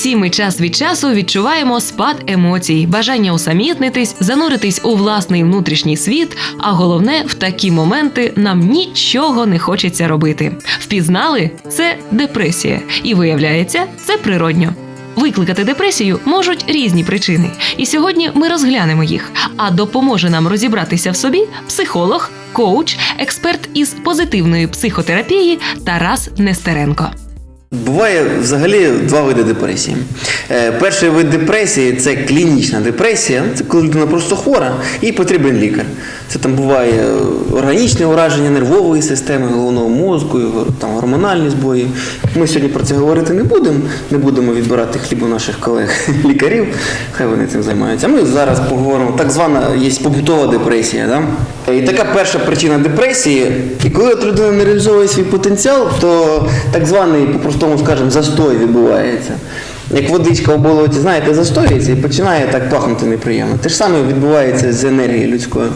Усі ми час від часу відчуваємо спад емоцій, бажання усамітнитись, зануритись у власний внутрішній світ. А головне, в такі моменти нам нічого не хочеться робити. Впізнали це депресія, і виявляється, це природньо. Викликати депресію можуть різні причини, і сьогодні ми розглянемо їх. А допоможе нам розібратися в собі психолог, коуч, експерт із позитивної психотерапії Тарас Нестеренко. Буває взагалі два види депресії. Е, Перший вид депресії це клінічна депресія. Це коли людина просто хвора і потрібен лікар. Це там буває органічне ураження нервової системи, головного мозку, там гормональні збої. Ми сьогодні про це говорити не будемо. Не будемо відбирати хліб у наших колег лікарів. Хай вони цим займаються. Ми зараз поговоримо. Так звана є побутова депресія. Да? І така перша причина депресії. І коли от людина не реалізовує свій потенціал, то так званий, по-простому скажемо, застой відбувається. Як водичка у болоті, знаєте, застоюється і починає так пахнути неприємно. Те ж саме відбувається з енергією людською.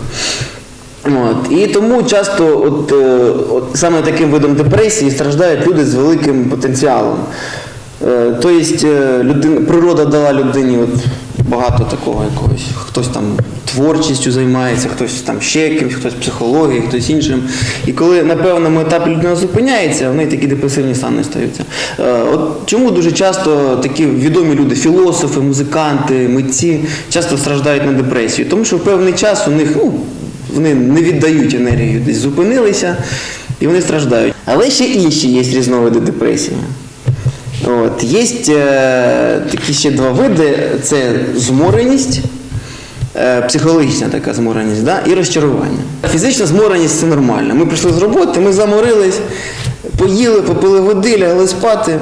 От. І тому часто от, е, от, саме таким видом депресії страждають люди з великим потенціалом. Тобто людина, природа дала людині от багато такого якогось. Хтось там творчістю займається, хтось там ще якимось, хтось психологією, хтось іншим. І коли на певному етапі людина зупиняється, в неї такі депресивні стани стаються. Е, От чому дуже часто такі відомі люди, філософи, музиканти, митці, часто страждають на депресію? Тому що в певний час у них ну, вони не віддають енергію, десь зупинилися і вони страждають. Але ще інші є різновиди депресії. От, є е, такі ще два види: це змореність, е, психологічна така змореність, да, і розчарування. Фізична змореність це нормально. Ми прийшли з роботи, ми заморились, поїли, попили води, лягли спати,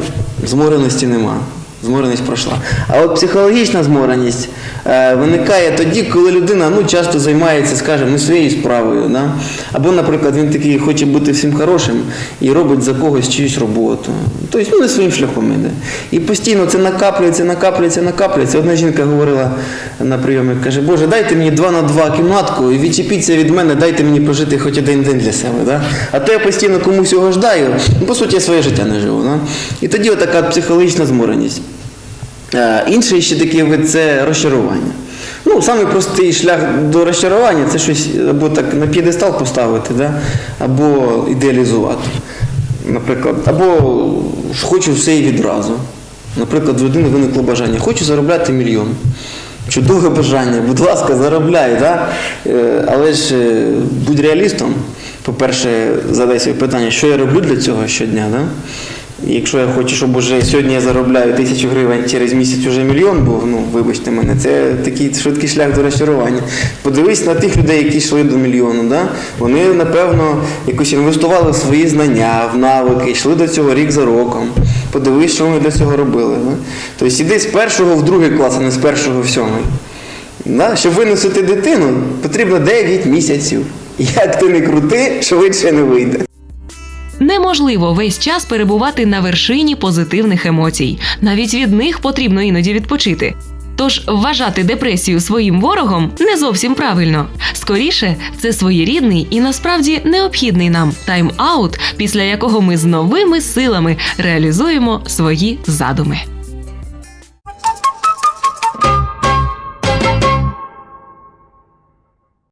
змореності нема. Змореність пройшла. А от психологічна змореність е, виникає тоді, коли людина ну, часто займається, скажімо, не своєю справою. Да? Або, наприклад, він такий хоче бути всім хорошим і робить за когось чиюсь роботу. Тобто ну, не своїм шляхом іде. І постійно це накаплюється, накаплюється, накаплюється. Одна жінка говорила на прийомі, каже, Боже, дайте мені два на два кімнатку і відчепіться від мене, дайте мені прожити хоч один день для себе. Да? А то я постійно комусь його ждаю, ну, по суті, я своє життя не живу. Да? І тоді отака психологічна змореність. Е, Інший ще такий вид це розчарування. Ну, самий простий шлях до розчарування це щось або так на п'єдестал поставити, да? або ідеалізувати. Наприклад, або хочу все і відразу. Наприклад, в людини виникло бажання, хочу заробляти мільйон. Чудове бажання, будь ласка, заробляй, да? Е, але ж е, будь реалістом. По-перше, задай собі питання, що я роблю для цього щодня. Да? Якщо я хочу, щоб уже сьогодні я заробляю тисячу гривень, через місяць уже мільйон був, ну вибачте мене, це такий швидкий шлях до розчарування. Подивись на тих людей, які йшли до мільйону. Да? Вони, напевно, якось інвестували в свої знання, в навики, йшли до цього рік за роком. Подивись, що вони для цього робили. Да? Тобто іди з першого в другий клас, а не з першого в сьомий. Да? Щоб виносити дитину, потрібно 9 місяців. Як ти не крути, швидше не вийде. Неможливо весь час перебувати на вершині позитивних емоцій. Навіть від них потрібно іноді відпочити. Тож вважати депресію своїм ворогом не зовсім правильно. Скоріше, це своєрідний і насправді необхідний нам тайм-аут, після якого ми з новими силами реалізуємо свої задуми.